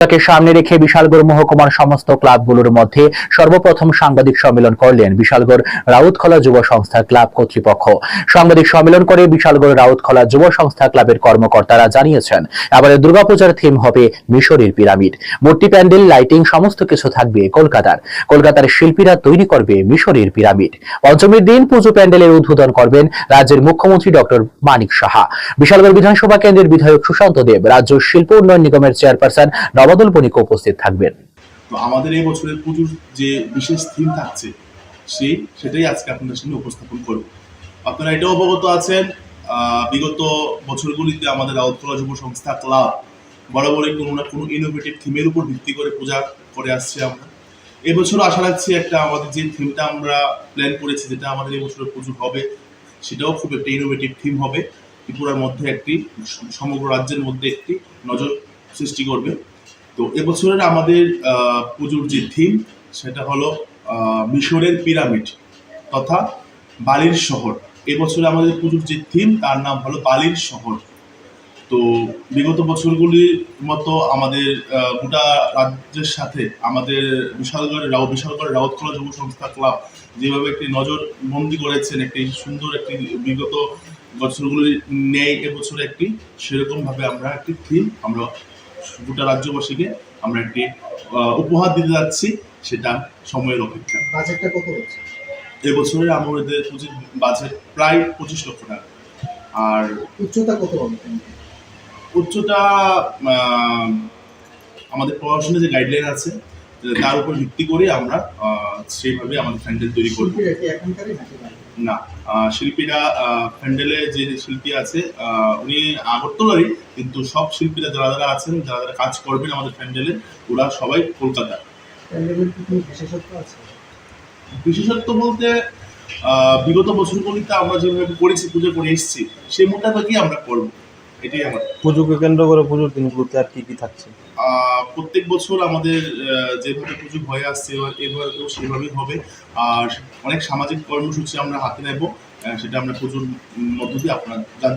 তাকে সামনে রেখে বিশালগড় মহকুমার সমস্ত ক্লাবগুলোর মধ্যে সর্বপ্রথম সাংবাদিক সম্মেলন করলেন বিশালগড় রাউতখলা যুব সংস্থা ক্লাব কর্তৃপক্ষ। সাংবাদিক সম্মেলন করে বিশালগড় রাউতখলা যুব সংস্থা ক্লাবের কর্মকর্তারা জানিয়েছেন, এবারে দুর্গাপূজার থিম হবে মিশরের পিরামিড। মূর্তি, প্যান্ডেল, লাইটিং, সমস্ত কিছু থাকবে কলকাতার। কলকাতার শিল্পীরা তৈরি করবে মিশরের পিরামিড। পঞ্চমীর দিন পুজো প্যান্ডেলের উদ্বোধন করবেন রাজ্যের মুখ্যমন্ত্রী ডক্টর মানিক সাহা। বিশালগড় বিধানসভা কেন্দ্রের বিধায়ক সুশান্ত দেব, রাজ্য শিল্প উন্নয়ন নিগমের চেয়ারপারসন নবদল বণিক উপস্থিত থাকবেন। তো আমাদের এই বছরের পুজোর যে বিশেষ থিম থাকছে, সেই সেটাই আজকে আপনাদের সামনে উপস্থাপন করব। আপনারা এটাও অবগত আছেন বিগত বছরগুলিতে আমাদের রাউতকলা যুব সংস্থা ক্লাব বরাবরই কোনো না কোনো ইনোভেটিভ থিমের উপর ভিত্তি করে পূজা করে আসছি আমরা। এবছরও আশা রাখছি একটা আমাদের যে থিমটা আমরা প্ল্যান করেছি, যেটা আমাদের এই বছরের পুজো হবে, সেটাও খুব একটা ইনোভেটিভ থিম হবে। ত্রিপুরার মধ্যে একটি সমগ্র রাজ্যের মধ্যে একটি নজর সৃষ্টি করবে। তো এবছরের আমাদের পুজোর যে থিম সেটা হলো মিশরের পিরামিড তথা বালির শহর। এবছরে আমাদের পুজোর যে থিম তার নাম হলো বালির শহর। তো বিগত বছরগুলির মতো আমাদের গোটা রাজ্যের সাথে আমাদের বিশালগড়, রাও বিশালগড়ের রাউতকলা যুব সংস্থা ক্লাব যেভাবে একটি নজর বন্দি করেছেন, একটি সুন্দর একটি বিগত বছরগুলির নেই এবছরে একটি সেরকমভাবে আমরা একটি থিম আমরা গোটা রাজ্যবাসীকে আমরা একটি উপহার দিতে যাচ্ছি সেটা সময়ের অপেক্ষা। বাজেটটা কত হচ্ছে? এবছরে আমাদের পুঁজির বাজেট প্রায় পঁচিশ লক্ষ টাকা। আর উচ্চতা কত উচ্চতা আমাদের প্রশাসনের যে গাইডলাইন আছে তার উপর ভিত্তি করে আমরা সেইভাবে আমাদের প্যান্ডেল তৈরি করব? না। শিল্পীরা ফ্যান্ডেলে প্যান্ডেলে যে শিল্পী আছে উনি আগরতলারই কিন্তু সব শিল্পীরা যারা যারা আছেন যারা যারা কাজ করবেন আমাদের প্যান্ডেলে ওরা সবাই কলকাতা। বিশেষত্ব আছে? বিশেষত্ব বলতে আহ, বিগত বছরগুলিতে আমরা যেভাবে করেছি পুজো করে এসেছি সেই মোটামুটি আমরা করব। এটাই আমাদের পুজোকে কেন্দ্র করে পুজোর দিনগুলোতে আর কি কি থাকছে? প্রত্যেক বছর আমাদের যেভাবে পুজো হয়ে আসছে এবার এবারেও সেভাবেই হবে। আর অনেক সামাজিক কর্মসূচি আমরা হাতে নেব সেটা আমরা পুজোর মধ্য দিয়ে আপনার